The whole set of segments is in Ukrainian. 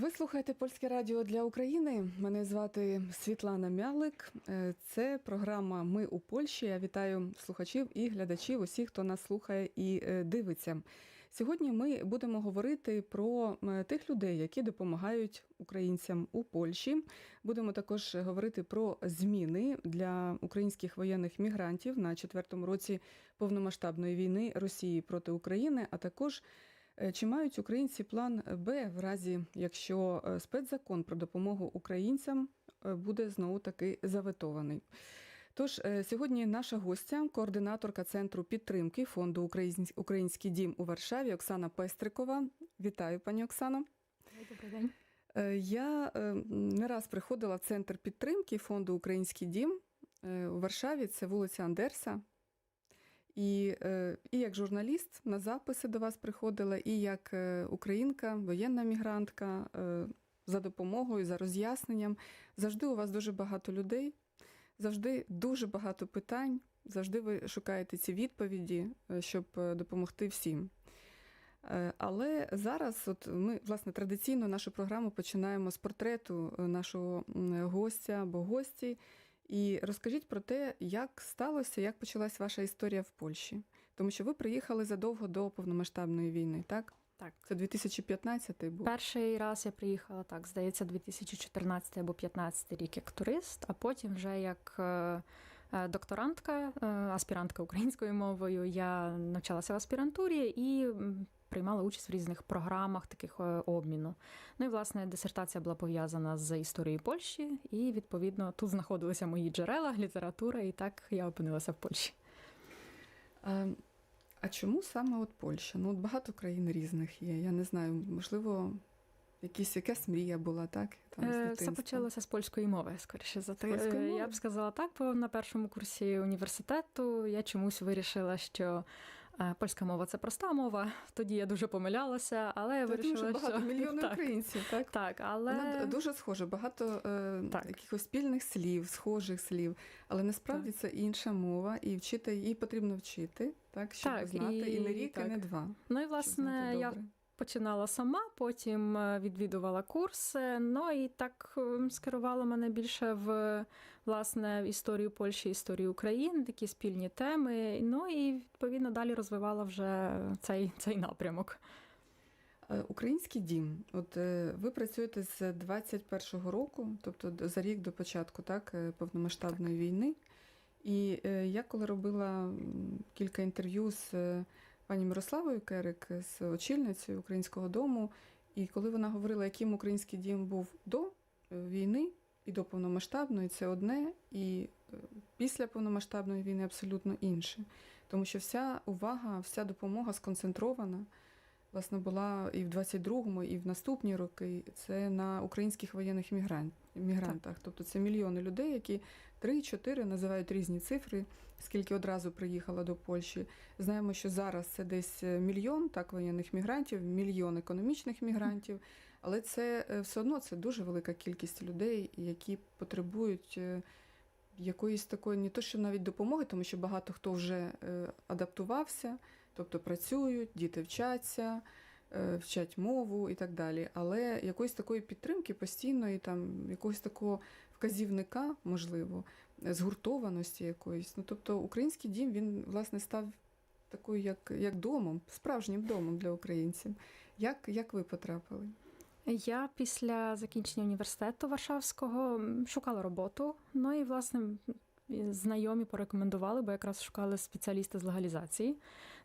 Ви слухаєте Польське радіо для України. Мене звати Світлана Мялик. Е, Це програма Ми у Польщі. Я вітаю слухачів і глядачів, усіх, хто нас слухає і е, дивиться. Сьогодні ми будемо говорити про е, тих людей, які допомагають українцям у Польщі. Будемо також говорити про зміни для українських воєнних мігрантів на четвертому році повномасштабної війни Росії проти України, а також Чи мають українці план Б в разі, якщо е, спецзакон про допомогу українцям е, буде знову таки заветований? Тож е, сьогодні наша гостя, координаторка центру підтримки фонду Український дім у Варшаві Оксана Пестрикова. Вітаю, пані Оксано. Добрий день. Е, Я е, не раз приходила в центр підтримки фонду Український дім е, у Варшаві. Це вулиця Андерса. І, е, і як журналіст на записи до вас приходила, і як е, українка, воєнна мігрантка е, за допомогою, за роз'ясненням. Завжди у вас дуже багато людей, завжди дуже багато питань, завжди ви шукаєте ці відповіді, щоб допомогти всім. Але зараз, от ми власне традиційно нашу програму починаємо з портрету нашого гостя або гості. І розкажіть про те, як сталося, як почалась ваша історія в Польщі. Тому що ви приїхали задовго до повномасштабної війни, так? Так. Це 2015 був. Перший раз я приїхала, так, здається, 2014 або 2015 рік як турист, а потім вже як е, докторантка, е, аспірантка українською мовою. Я навчалася в аспірантурі і приймала участь в різних програмах таких е, обміну. Ну і власне дисертація була пов'язана з історією Польщі, і відповідно тут знаходилися мої джерела, література, і так я опинилася в Польщі. А, а чому саме от Польща? Ну, от багато країн різних є. Я не знаю, можливо, якісь, якась мрія була, так? Там, з Е, Все почалося з польської мови, скоріше за те. Е? Я б сказала так, бо на першому курсі університету я чомусь вирішила, що е, польська мова це проста мова. Тоді я дуже помилялася, але я вирішила, що багато що мільйонів так, українців, так? так, але Вона дуже схоже, багато е, Так. якихось спільних слів, схожих слів, але насправді це інша мова, і вчити її потрібно вчити, так, щоб Так, знати, і, і не рік, і не два. ну і власне я. Починала сама, потім е, відвідувала курси. Ну і так е, скерувала мене більше в власне історію Польщі, історію України, такі спільні теми. Ну і відповідно далі розвивала вже цей, цей напрямок. Е, Український дім. От ви працюєте з 21-го року, тобто за рік до початку так, повномасштабної війни. І я коли робила кілька інтерв'ю з пані Мирославою Керик, з очільницею українського дому, і коли вона говорила, яким український дім був до е, війни і до повномасштабної, це одне, і е, після повномасштабної війни абсолютно інше. Тому що вся увага, вся допомога сконцентрована власне була і в 22-му, і в наступні роки. Це на українських воєнних мігрантах. Тобто це мільйони людей, які 3-4 називають різні цифри, скільки одразу приїхало до Польщі. Знаємо, що зараз це десь мільйон так воєнних мігрантів, мільйон економічних мігрантів, але це е, все одно це дуже велика кількість людей, які потребують. е, Якоїсь такої, не то що навіть допомоги, тому що багато хто вже е, адаптувався, тобто працюють, діти вчаться, е, вчать мову і так далі. Але якоїсь такої підтримки постійної, там якогось такого вказівника, можливо, е, згуртованості якоїсь. Ну тобто, український дім він власне став такою, як, як домом, справжнім домом для українців. Як, як ви потрапили? Я після закінчення університету Варшавського шукала роботу. Ну і власне знайомі порекомендували, бо якраз шукали спеціаліста з легалізації.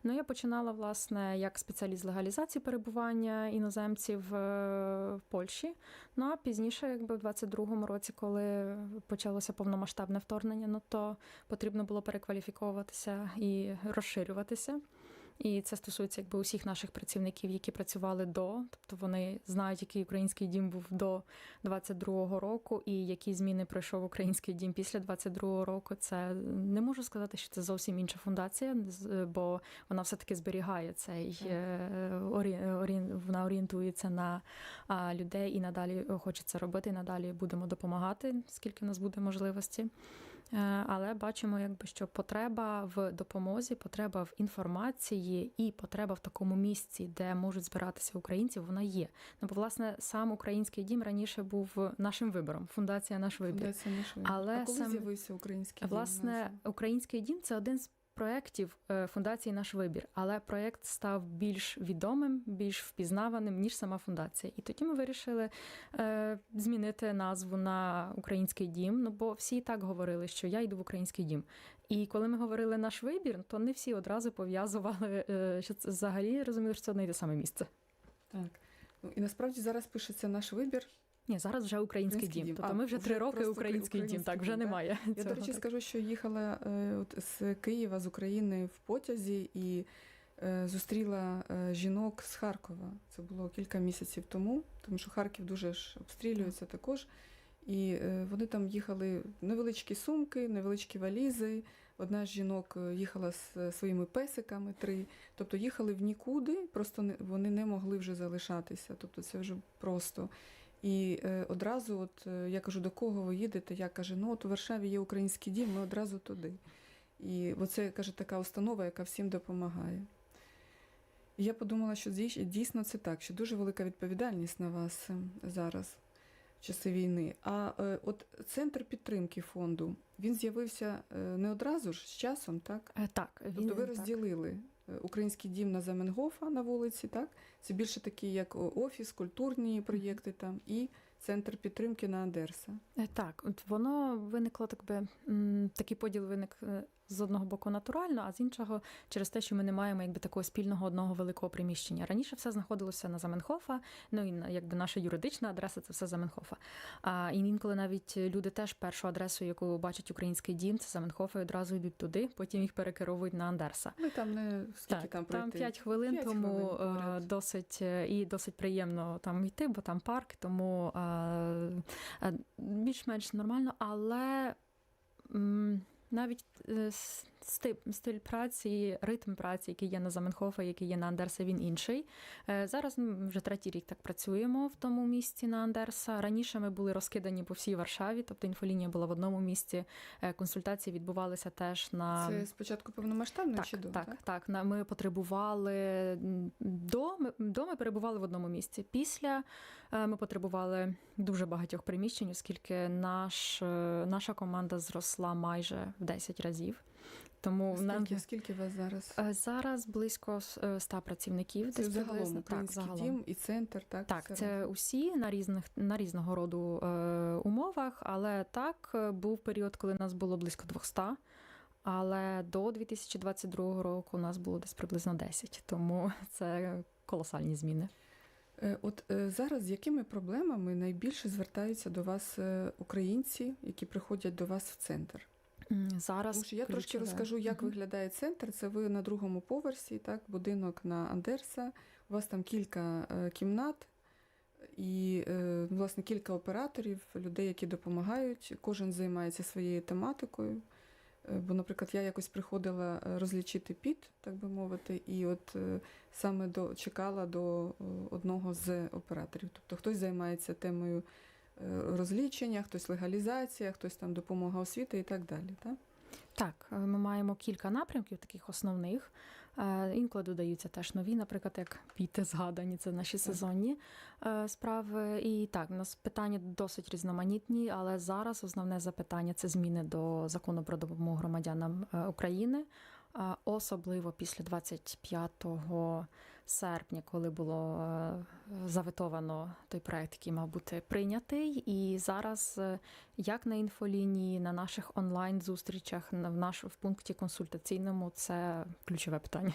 Ну я починала власне як спеціаліст з легалізації перебування іноземців е, в Польщі. Ну а пізніше, якби в 22-му році, коли почалося повномасштабне вторгнення, ну то потрібно було перекваліфіковуватися і розширюватися. І це стосується якби усіх наших працівників, які працювали до, тобто вони знають, який український дім був до 22-го року, і які зміни пройшов український дім після 22-го року. Це не можу сказати, що це зовсім інша фундація, бо вона все таки зберігає цей е, орі, орі, вона орієнтується на а, людей і надалі хоче це робити. І надалі будемо допомагати, скільки в нас буде можливості. Е, Але бачимо, якби що потреба в допомозі, потреба в інформації і потреба в такому місці, де можуть збиратися українці, вона є. Ну, бо власне сам український дім раніше був нашим вибором. Фундація наш вибір. Фундація «Наш вибір». Але а коли сам- з'явився український дім Власне, український дім це один з проєктів е, фундації Наш вибір, але проєкт став більш відомим, більш впізнаваним ніж сама фундація. І тоді ми вирішили е, змінити назву на український дім. Ну бо всі і так говорили, що я йду в український дім. І коли ми говорили наш вибір, то не всі одразу пов'язували, е, що це взагалі розуміли, що це одне й те саме місце. Так. Ну, і насправді зараз пишеться наш вибір. Ні, зараз вже український, Український дім. дім. Тобто А, ми вже три роки просто український дім. Так, вже дім, немає. Я, до речі, так. скажу, що їхала е, от, з Києва, з України в потязі і е, зустріла е, жінок з Харкова. Це було кілька місяців тому, тому що Харків дуже ж обстрілюється також. І е, вони там їхали невеличкі сумки, невеличкі валізи. Одна з жінок їхала з своїми песиками три. Тобто їхали в нікуди, просто не, вони не могли вже залишатися. Тобто це вже просто. І е, одразу, от е, я кажу, до кого ви їдете? Я каже, ну от у Варшаві є український дім, ми одразу туди. І оце каже така установа, яка всім допомагає. І я подумала, що дійс- дійсно це так, що дуже велика відповідальність на вас е, зараз, в часи війни. А е, от центр підтримки фонду він з'явився не одразу ж з часом, так? Так, він Тобто ви розділили е, український дім на Заменгофа на вулиці, так? Це більше такі, як офіс, культурні проєкти там, і центр підтримки на Андерса. Е, Так, от воно виникло так би такий поділ виник е, з одного боку натурально, а з іншого через те, що ми не маємо якби такого спільного одного великого приміщення. Раніше все знаходилося на Заменхофа, ну і якби наша юридична адреса це все Заменхофа. А і інколи навіть люди теж першу адресу, яку бачать український дім, це Заменхофа, і одразу йдуть туди, потім їх перекеровують на Андерса. Ми там не скільки Так, там там пройти. 5 хвилин, П'ять тому хвилин е, досить е, і досить приємно там йти, бо там парк, тому е, більш-менш нормально, але навіть е, стиль, стиль праці, ритм праці, який є на Заменхофа, який є на Андерса, він інший. Е, Зараз ми вже третій рік так працюємо в тому місці на Андерса. Раніше ми були розкидані по всій Варшаві, тобто інфолінія була в одному місці. е, Консультації відбувалися теж на Це спочатку повномасштабної так, чи до? так, так, На- Ми потребували до, ми- до ми перебували в одному місці. Після е, ми потребували дуже багатьох приміщень, оскільки наш, наша команда зросла майже в 10 разів. Тому нам Скільки, скільки вас зараз? е, зараз близько е, 100 працівників. Це десь загалом приблизно. Так, загалом. дім і центр, так? Так, це разом. усі на різних на різного роду е, умовах, але так е, був період, коли нас було близько 200, але до 2022 року у нас було десь приблизно 10, тому це колосальні зміни. Е, От е, зараз з якими проблемами найбільше звертаються до вас е, українці, які приходять до вас в центр? Зараз Тому що я трошки розкажу, як Мгм. виглядає центр. Це ви на другому поверсі, так, будинок на Андерса. У вас там кілька е, кімнат і, е, власне, кілька операторів, людей, які допомагають. Кожен займається своєю тематикою. Е, Бо, наприклад, я якось приходила розлічити піт, так би мовити, і от саме до чекала до одного з операторів. Тобто хтось займається темою розлічення, хтось легалізація, хтось там допомога освіти і так далі. Так? Так, е, ми маємо кілька напрямків, таких основних. Е, Інколи додаються теж нові, наприклад, як піти згадані, це наші сезонні е, справи. І так, у нас питання досить різноманітні, але зараз основне запитання це зміни до закону про допомогу громадянам е, України. Е, Особливо після 25 серпня, коли було е, заветовано той проект, який мав бути прийнятий. І зараз е, як на інфолінії, на наших онлайн-зустрічах, в наш в пункті консультаційному це ключове питання.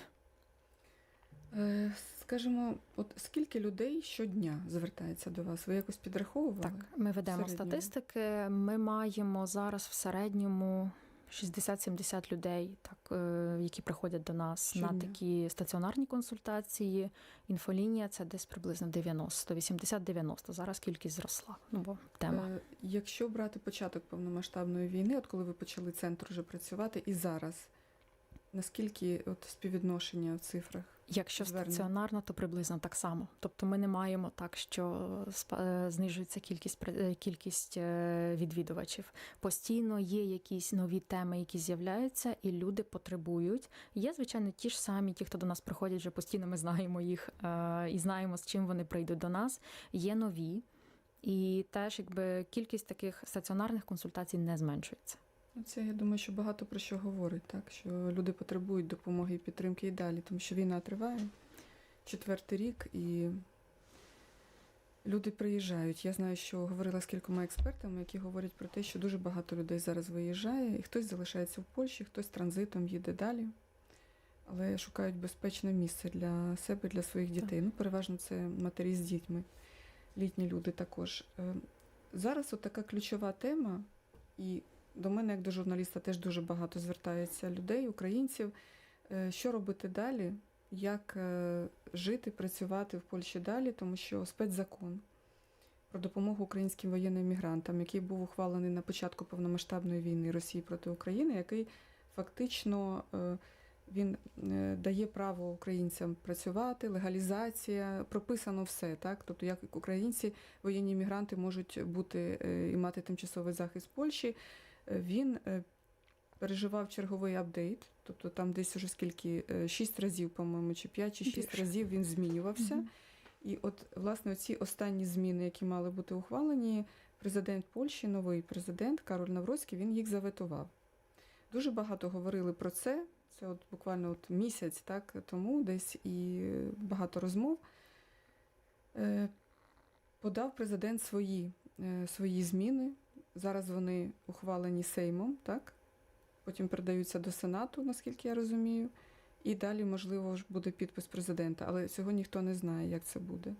Е, Скажімо, от скільки людей щодня звертається до вас? Ви якось підраховували? Так, ми ведемо середньому? статистики. Ми маємо зараз в середньому 60-70 людей, так, е, які приходять до нас на Щодня. такі стаціонарні консультації. Інфолінія це десь приблизно 90, 80-90. Зараз кількість зросла. Ну бо тема. Е, Якщо брати початок повномасштабної війни, от коли ви почали центр вже працювати, і зараз, наскільки от співвідношення в цифрах? Якщо Звернень. стаціонарно, то приблизно так само. Тобто ми не маємо так, що е, знижується кількість е, кількість е, відвідувачів. Постійно є якісь нові теми, які з'являються, і люди потребують. Є, звичайно, ті ж самі, ті, хто до нас приходять, вже постійно ми знаємо їх і знаємо, з чим вони прийдуть до нас. Є нові, і теж якби кількість таких стаціонарних консультацій не зменшується. Ну, Це я думаю, що багато про що говорить, так що люди потребують допомоги і підтримки і далі, тому що війна триває четвертий рік і люди приїжджають. Я знаю, що говорила з кількома експертами, які говорять про те, що дуже багато людей зараз виїжджає, і хтось залишається в Польщі, хтось транзитом їде далі, але шукають безпечне місце для себе, для своїх дітей. Ну, переважно це матері з дітьми, літні люди також. Е, Зараз от така ключова тема, і до мене, як до журналіста, теж дуже багато звертається людей, українців. Е, Що робити далі? Як е, жити, працювати в Польщі далі, тому що спецзакон про допомогу українським воєнним мігрантам, який був ухвалений на початку повномасштабної війни Росії проти України, який фактично е, він дає право українцям працювати, легалізація, прописано все, так? Тобто, як українці, воєнні мігранти можуть бути і мати тимчасовий захист Польщі. Е, Він е, переживав черговий апдейт, тобто там десь уже скільки, е, шість разів, по-моєму, чи п'ять, чи шість Більше. разів він змінювався. І от, власне, ці останні зміни, які мали бути ухвалені, президент Польщі, новий президент Кароль Навроцький, він їх заветував. Дуже багато говорили про це. Це от буквально от місяць так, тому десь і багато розмов. Е, Подав президент свої, е, свої зміни. Зараз вони ухвалені Сеймом, так? Потім передаються до Сенату, наскільки я розумію. І далі, можливо, ж буде підпис президента, але цього ніхто не знає, як це буде.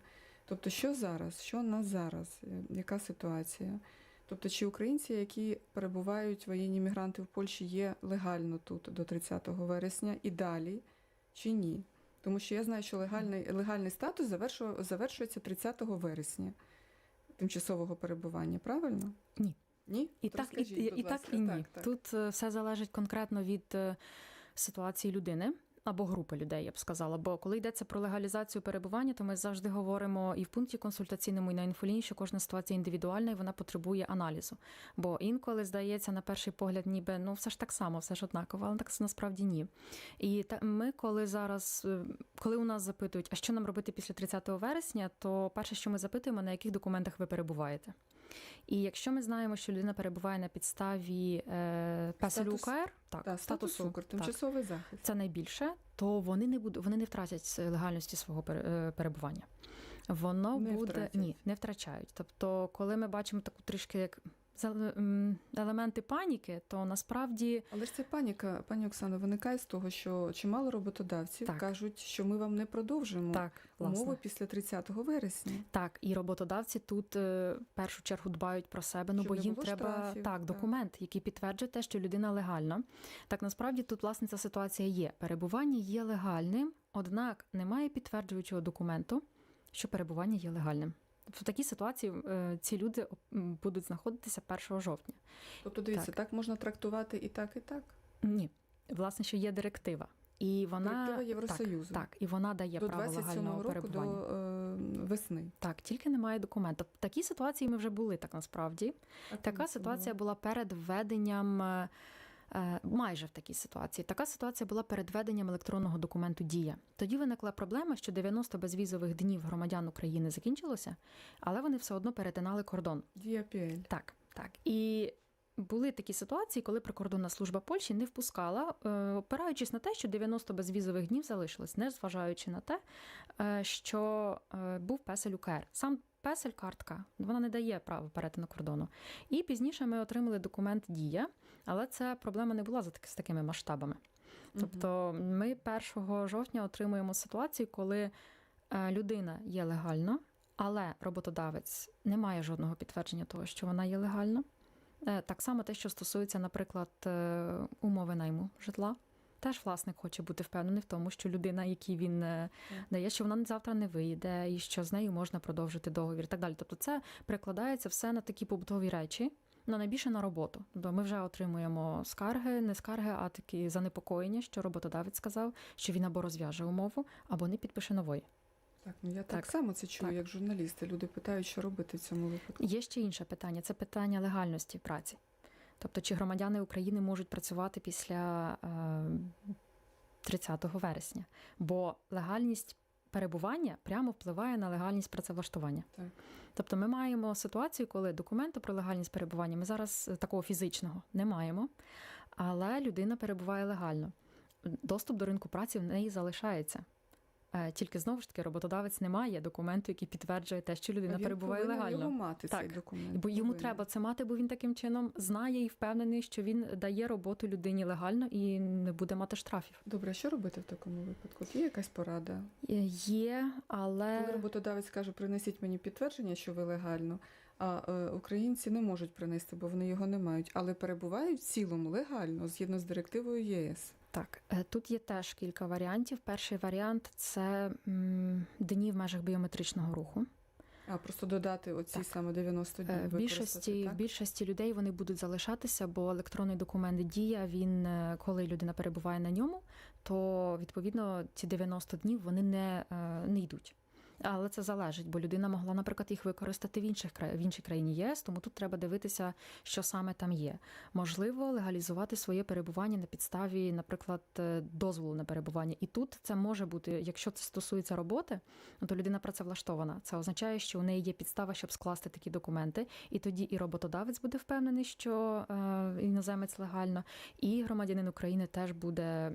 Тобто, що зараз, що в нас зараз, Е, яка ситуація? Тобто, чи українці, які перебувають воєнні мігранти в Польщі, є легально тут до 30 вересня і далі, чи ні? Тому що я знаю, що легальний, легальний статус завершу- завершується 30 вересня тимчасового перебування, правильно? Ні. Ні? І То так, і, і, і так, і ні. Так, так. Тут е, все залежить конкретно від е, ситуації людини. Або групи людей, я б сказала. Бо коли йдеться про легалізацію перебування, то ми завжди говоримо і в пункті консультаційному, і на інфоліні, що кожна ситуація індивідуальна і вона потребує аналізу. Бо інколи здається на перший погляд, ніби ну все ж так само, все ж однаково, але так насправді ні. І та ми, коли зараз, е, коли у нас запитують, а що нам робити після 30 вересня, то перше, що ми запитуємо, на яких документах ви перебуваєте. І якщо ми знаємо, що людина перебуває на підставі е, Статус- УКР, так, та, статусу укр, тимчасовий захист. це найбільше, то вони не будуть, вони не втратять легальності свого е, перебування. Воно Не буде втратять. ні, не втрачають. Тобто, коли ми бачимо таку трішки як елементи паніки, то насправді Але ж ця паніка, пані Оксано, виникає з того, що чимало роботодавців Так. кажуть, що ми вам не продовжимо так, умови власне. після 30 вересня. Так, і роботодавці тут е, в першу чергу дбають про себе, ну Щоб бо їм треба штрафів, так, так. документ, який підтверджує те, що людина легальна. Так насправді тут власне ця ситуація є. Перебування є легальним, однак немає підтверджуючого документу, що перебування є легальним. В такій ситуації е, ці люди будуть знаходитися 1 жовтня. Тобто, дивіться, так. Так. можна трактувати і так, і так. Ні, власне, що є директива. І вона Директива Євросоюзу. Так, так, і вона дає до право легального року до е, весни. Так, тільки немає документу. В такій ситуації ми вже були так насправді. Так, Така ситуація була перед введенням. Е, Майже в такій ситуації. Така ситуація була перед введенням електронного документу Дія. Тоді виникла проблема, що 90 безвізових днів громадян України закінчилося, але вони все одно перетинали кордон. Дія. Так, так. І були такі ситуації, коли прикордонна служба Польщі не впускала, е, опираючись на те, що 90 безвізових днів залишилось, не зважаючи на те, е, що був песель УКР. Сам песель картка, вона не дає права перетину кордону. І пізніше ми отримали документ Дія, але це проблема не була з такими масштабами. Тобто ми 1 жовтня отримуємо ситуацію, коли е, людина є легально, але роботодавець не має жодного підтвердження того, що вона є легально. Е, Так само те, що стосується, наприклад, е, умови найму житла. Теж власник хоче бути впевнений в тому, що людина, якій він дає, що вона завтра не вийде, і що з нею можна продовжити договір і так далі. Тобто це перекладається все на такі побутові речі, Ну, найбільше на роботу. Тобто ми вже отримуємо скарги, не скарги, а такі занепокоєння, що роботодавець сказав, що він або розв'яже умову, або не підпише нової. Так, ну я так, Так, само це чую, так. як журналісти. Люди питають, що робити в цьому випадку. Є ще інше питання це питання легальності праці. Тобто, чи громадяни України можуть працювати після е, 30 вересня? Бо легальність перебування прямо впливає на легальність працевлаштування. Так. Тобто, ми маємо ситуацію, коли документу про легальність перебування ми зараз е, такого фізичного не маємо, але людина перебуває легально. Доступ до ринку праці в неї залишається. Е, Тільки знову ж таки роботодавець не має документу, який підтверджує те, що людина Він перебуває легально. його мати цей документ. Бо йому Повинен. треба це мати, бо він таким чином знає і впевнений, що він дає роботу людині легально і не буде мати штрафів. Добре, що робити в такому випадку? Є якась порада? Е, Є, але Коли роботодавець каже, принесіть мені підтвердження, що ви легально, а е, українці не можуть принести, бо вони його не мають, але перебувають в цілому легально, згідно з директивою ЄС. Так, е, тут є теж кілька варіантів. Перший варіант це дні в межах біометричного руху. А просто додати оці Так. саме 90 днів. Е, В більшості, так? в більшості людей вони будуть залишатися, бо електронний документ дія. Він е, коли людина перебуває на ньому, то відповідно ці 90 днів вони не, не йдуть. Але це залежить, бо людина могла, наприклад, їх використати в інших в іншій країні ЄС, тому тут треба дивитися, що саме там є. Можливо, легалізувати своє перебування на підставі, наприклад, е, дозволу на перебування. І тут це може бути, якщо це стосується роботи, ну, то людина працевлаштована. Це означає, що у неї є підстава, щоб скласти такі документи, і тоді і роботодавець буде впевнений, що е, іноземець легально, і громадянин України теж буде.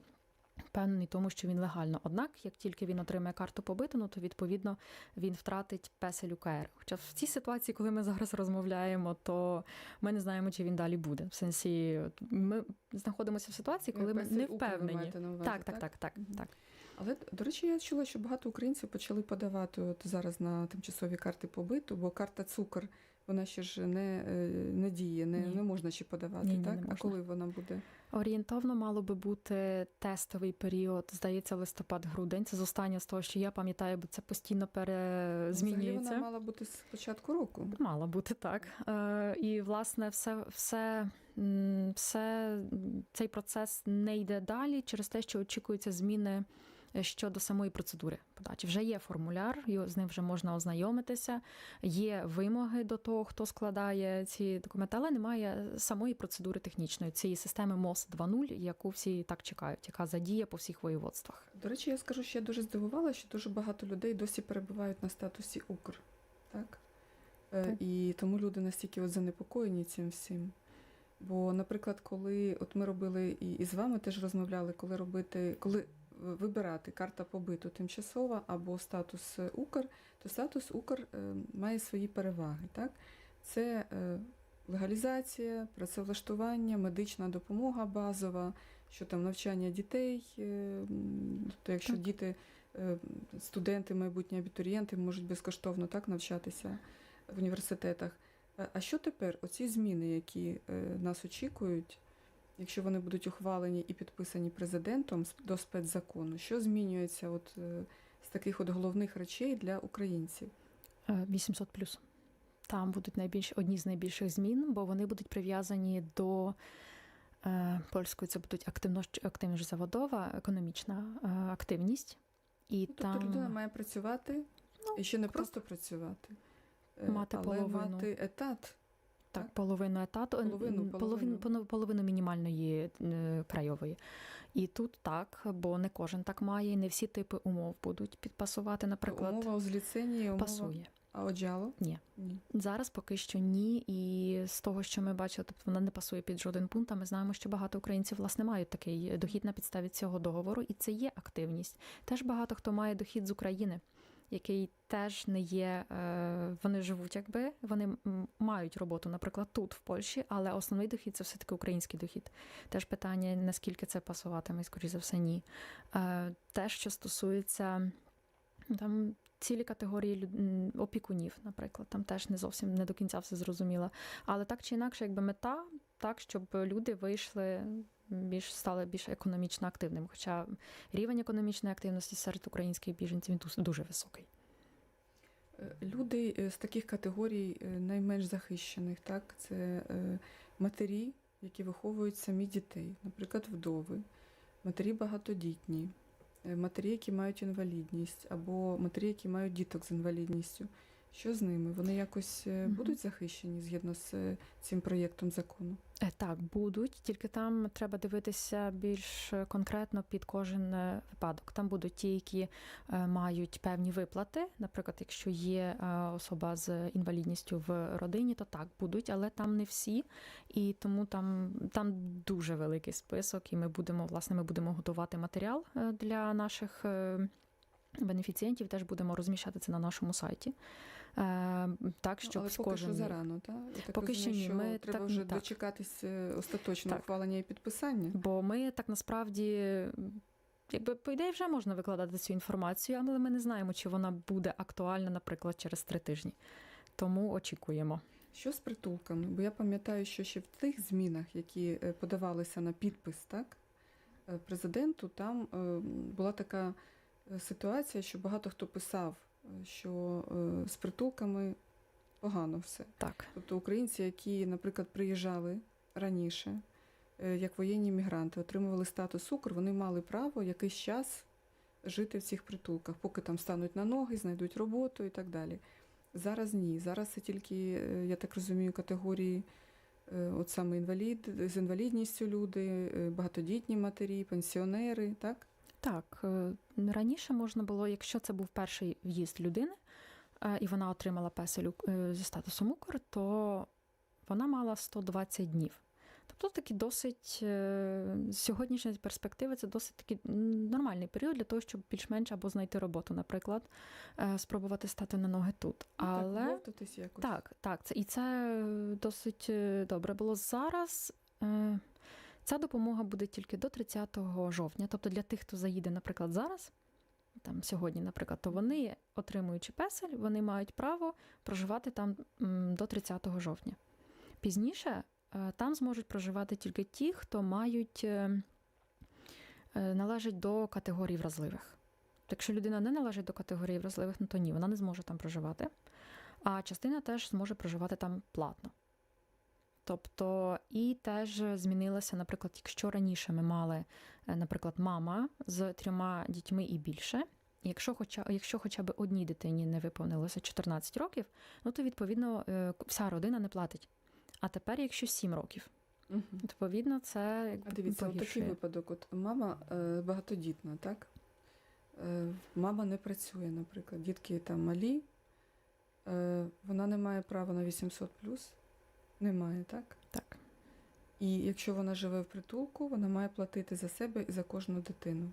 Впевнений тому, що він легально. Однак, як тільки він отримає карту побиту, ну то відповідно він втратить песель УКР. Хоча в цій ситуації, коли ми зараз розмовляємо, то ми не знаємо, чи він далі буде. В сенсі, ми знаходимося в ситуації, коли ми Песель не ви впевнені. на увазі, Так, так, так, так, так. Але до речі, я чула, що багато українців почали подавати от зараз на тимчасові карти побиту, бо карта цукор вона ще ж не, е, не діє, не, Ні. не можна ще подавати, Ні, ні, так? не а коли вона буде? Орієнтовно мало би бути тестовий період, здається, листопад-грудень. Це з останнього з того, що я пам'ятаю, бо це постійно Взагалі вона мала бути з початку року. Мало бути так. Е, і власне, все, все, все цей процес не йде далі через те, що очікуються зміни щодо самої процедури подачі. Вже є формуляр, з ним вже можна ознайомитися. Є вимоги до того, хто складає ці документи, але немає самої процедури технічної цієї системи МОС 2.0, яку всі так чекають, яка задіє по всіх воєводствах. До речі, я скажу, що я дуже здивувала, що дуже багато людей досі перебувають на статусі Укр. Так? Е, Так. І тому люди настільки от занепокоєні цим всім. Бо, наприклад, коли от ми робили і з вами теж розмовляли, коли робити, коли вибирати карта побиту тимчасова або статус е, Укр, то статус Укр е, має свої переваги. Так? Це е, легалізація, працевлаштування, медична допомога базова, що там навчання дітей. Тобто, якщо Так. діти, студенти, майбутні абітурієнти можуть безкоштовно так навчатися в університетах. А- що тепер? Оці зміни, які нас очікують, якщо вони будуть ухвалені і підписані президентом до спецзакону, що змінюється от, е, з таких от головних речей для українців? Е, 800 плюс. Там будуть найбільш одні з найбільших змін, бо вони будуть прив'язані до е, польської. Це будуть активно активність заводова, економічна е, активність. І Ну, тобто там людина має працювати і ще не просто працювати, е, Мати але половину. мати етат. Так половину етату, Половину, половину. половину, половину мінімальної краєвої. І тут так, бо не кожен так має, і не всі типи умов будуть підпасувати. Наприклад, Умова з ліцензії, умова... пасує. А оджало? Ні. Ні. Зараз поки що ні, і з того, що ми бачили, тобто вона не пасує під жоден пункт. А ми знаємо, що багато українців власне мають такий дохід на підставі цього договору, і це є активність. Теж багато хто має дохід з України, який теж не є. Е, вони живуть, якби вони мають роботу, наприклад, тут в Польщі, але основний дохід це все таки український дохід. Теж питання, наскільки це пасуватиме, скоріше за все, ні. Е, те, що стосується там цілі категорії опікунів, наприклад, там теж не зовсім не до кінця все зрозуміло. Але так чи інакше, якби мета, так, щоб люди вийшли. Більш стали більш економічно активними, хоча рівень економічної активності серед українських біженців він дуже високий. Е, Люди е, з таких категорій е, найменш захищених, так, це матері, які виховують самі дітей, наприклад, вдови, матері багатодітні, матері, які мають інвалідність, або матері, які мають діток з інвалідністю. Що з ними? Вони якось е, будуть захищені згідно з е, цим проєктом закону? Е, Так, будуть, тільки там треба дивитися більш конкретно під кожен випадок. Там будуть ті, які мають певні виплати. Наприклад, якщо є особа з інвалідністю в родині, то так будуть, але там не всі. І тому там, там дуже великий список, і ми будемо, власне, ми будемо готувати матеріал для наших. Бенефіцієнтів теж будемо розміщати це на нашому сайті. Е, так, Ну, щоб Але поки кожен що зарано, так? Я так Поки що ні, ми треба так- вже так. дочекатись е, остаточного ухвалення і підписання. Бо ми так насправді, якби по ідеї, вже можна викладати цю інформацію, але ми не знаємо, чи вона буде актуальна, наприклад, через три тижні. Тому очікуємо. Що з притулками? Бо я пам'ятаю, що ще в тих змінах, які е, подавалися на підпис, так, е, президенту, там була така ситуація, що багато хто писав, що е, з притулками погано все. Так, Тобто українці, які, наприклад, приїжджали раніше, е, як воєнні мігранти, отримували статус Укр, вони мали право якийсь час жити в цих притулках, поки там стануть на ноги, знайдуть роботу і так далі. Зараз ні. Зараз це тільки, е, я так розумію, категорії, от саме інвалід, з інвалідністю люди, багатодітні матері, пенсіонери, так? Так. е, Раніше можна було, якщо це був перший в'їзд людини, е, і вона отримала песелю е, зі статусом Укр, то вона мала 120 днів. Тобто таки досить з сьогоднішньої перспективи це досить такий нормальний період для того, щоб більш-менш або знайти роботу, наприклад, спробувати стати на ноги тут. Ну, Але так, якось. так, так, це і це досить добре було зараз. Ця допомога буде тільки до 30 жовтня. Тобто для тих, хто заїде, наприклад, зараз, там сьогодні, наприклад, то вони, отримуючи песель, вони мають право проживати там до 30 жовтня. Пізніше е, там зможуть проживати тільки ті, хто мають е, е, належать до категорії вразливих. Якщо людина не належить до категорії вразливих, ну то ні, вона не зможе там проживати. А частина теж зможе проживати там платно. Тобто, і теж змінилося, наприклад, якщо раніше ми мали, е, наприклад, мама з трьома дітьми і більше. Якщо хоча, якщо хоча б одній дитині не виповнилося 14 років, ну то відповідно е, вся родина не платить. А тепер, якщо 7 років, відповідно, це якби А дивіться, от такий випадок. От мама е, багатодітна, так? Мама не працює, наприклад. Дітки там малі, вона не має права на 800 Немає, так? Так. І якщо вона живе в притулку, вона має платити за себе і за кожну дитину.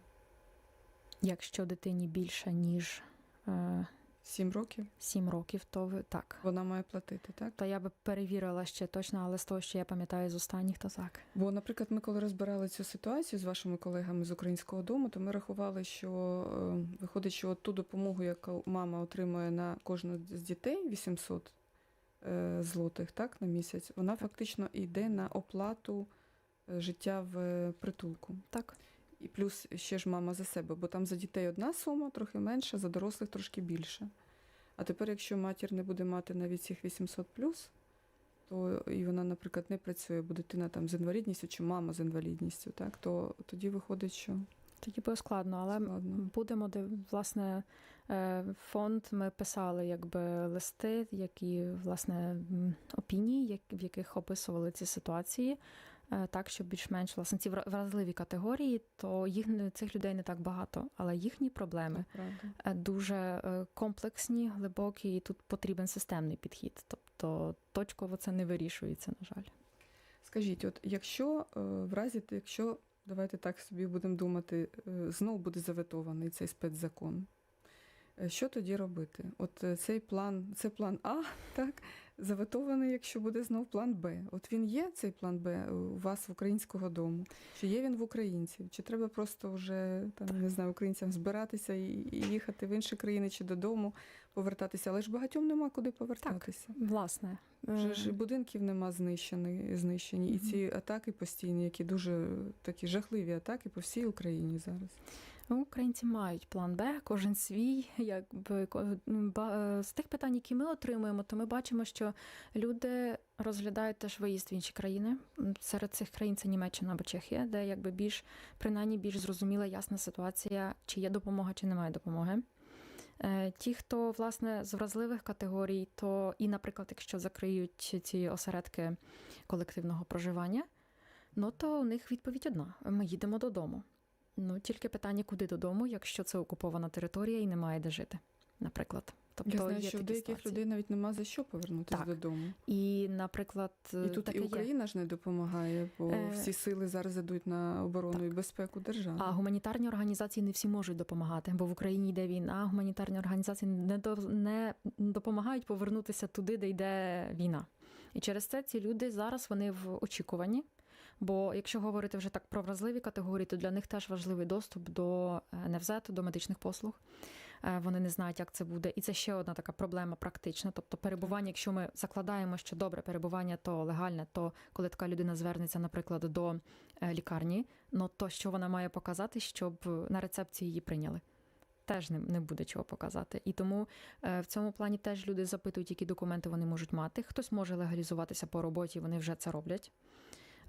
Якщо дитині більше, ніж е, Сім років 7 років, то ви так. вона має платити, так? Та я би перевірила ще точно, але з того, що я пам'ятаю з останніх, то так. Бо, наприклад, ми коли розбирали цю ситуацію з вашими колегами з українського дому, то ми рахували, що е, виходить, що от ту допомогу, яку мама отримує на кожну з дітей 800 е, злотих так, на місяць, вона фактично йде на оплату е, життя в е, притулку. Так. І плюс ще ж мама за себе, бо там за дітей одна сума, трохи менша, за дорослих трошки більше. А тепер, якщо матір не буде мати навіть цих 800 то і вона, наприклад, не працює, бо дитина там з інвалідністю чи мама з інвалідністю, так, то тоді виходить, що Тоді буде складно, але складно. будемо де власне е, фонд. Ми писали якби листи, які власне опінії, в яких описували ці ситуації. е, Так, щоб більш-менш власне ці вразливі категорії, то їх цих людей не так багато, але їхні проблеми е, дуже е, комплексні, глибокі, і тут потрібен системний підхід. Тобто точково це не вирішується, на жаль. Скажіть, от якщо е, в разі, якщо давайте так собі будемо думати, е, знов буде заветований цей спецзакон. Е, Що тоді робити? От е, цей план, це план А, так, заветований, якщо буде знов план Б. От він є, цей план Б у вас в українського дому? Чи є він в українців? Чи треба просто вже там, не знаю, українцям збиратися і, їхати в інші країни чи додому, повертатися? Але ж багатьом нема куди повертатися. Власне, Вже е, ж будинків нема знищені, знищені. І ці атаки постійні, які дуже такі жахливі атаки по всій Україні зараз. Ну, Українці мають план Б, кожен свій. Якби ко- е, з тих питань, які ми отримуємо, то ми бачимо, що люди розглядають теж виїзд в інші країни. Серед цих країн це Німеччина або Чехія, де якби більш принаймні більш зрозуміла ясна ситуація, чи є допомога, чи немає допомоги. Е, Ті, хто власне з вразливих категорій, то і, наприклад, якщо закриють ці осередки колективного проживання, ну то у них відповідь одна: ми їдемо додому. Ну тільки питання, куди додому, якщо це окупована територія і немає де жити, наприклад. Тобто Я знаю, є що в деяких ситуації. людей навіть нема за що повернутися Так. додому. І, наприклад, І тут і є. Україна ж не допомагає, бо Е, всі сили зараз ідуть на оборону і безпеку держави. А гуманітарні організації не всі можуть допомагати, бо в Україні йде війна. Гуманітарні організації не до не допомагають повернутися туди, де йде війна. І через це ці люди зараз вони в очікуванні. Бо якщо говорити вже так про вразливі категорії, то для них теж важливий доступ до е, НФЗ, до медичних послуг. Е, Вони не знають, як це буде. І це ще одна така проблема практична. Тобто, перебування, якщо ми закладаємо, що добре перебування то легальне, то коли така людина звернеться, наприклад, до е, лікарні, ну то що вона має показати, щоб на рецепції її прийняли? Теж не, не буде чого показати. І тому в цьому плані теж люди запитують, які документи вони можуть мати. Хтось може легалізуватися по роботі, вони вже це роблять.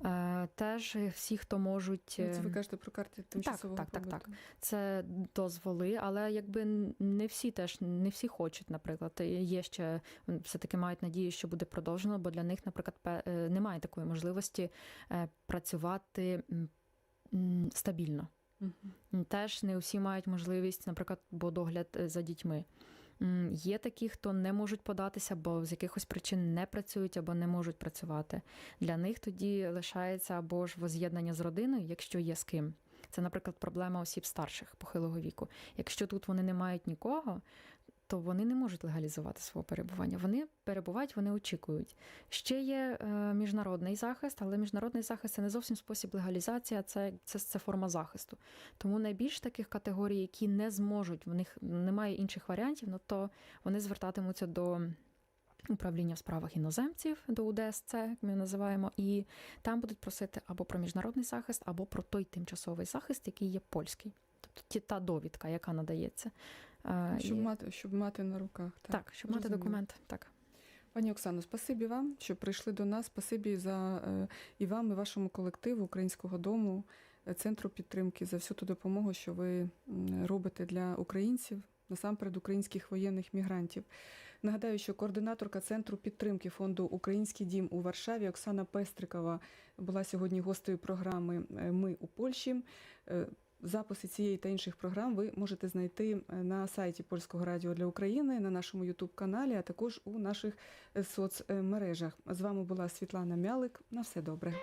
Е, теж всі, хто можуть. Ну, Це ви е, кажете про карти тимчасового так, так, побуту. це дозволи, але якби не всі теж не всі хочуть, наприклад. Є ще все таки мають надію, що буде продовжено, бо для них, наприклад, е, немає такої можливості е, працювати стабільно. Теж не усі мають можливість, наприклад, бо догляд е, за дітьми. Є такі, хто не можуть податися, бо з якихось причин не працюють або не можуть працювати. Для них тоді лишається або ж воз'єднання з родиною, якщо є з ким. Це, наприклад, проблема осіб старших похилого віку. Якщо тут вони не мають нікого, то вони не можуть легалізувати свого перебування. Вони перебувають, вони очікують. Ще є е, міжнародний захист, але міжнародний захист це не зовсім спосіб легалізації, а це, це, це форма захисту. Тому найбільш таких категорій, які не зможуть, в них немає інших варіантів, ну то вони звертатимуться до. Управління в справах іноземців до УДСЦ, як ми називаємо, і там будуть просити або про міжнародний захист, або про той тимчасовий захист, який є польський, тобто та довідка, яка надається. Щоб і- мати, щоб мати на руках. Так, так, щоб мати документ. Так. Пані Оксано, спасибі вам, що прийшли до нас. Спасибі за е, і вам, і вашому колективу Українського дому, е, центру підтримки за всю ту допомогу, що ви робите для українців, насамперед українських воєнних мігрантів. Нагадаю, що координаторка центру підтримки фонду Український дім у Варшаві Оксана Пестрикова була сьогодні гостею програми е, Ми у Польщі. Записи цієї та інших програм ви можете знайти е, на сайті Польського радіо для України, на нашому Ютуб-каналі, а також у наших е, соцмережах. З вами була Світлана Мялик. На все добре.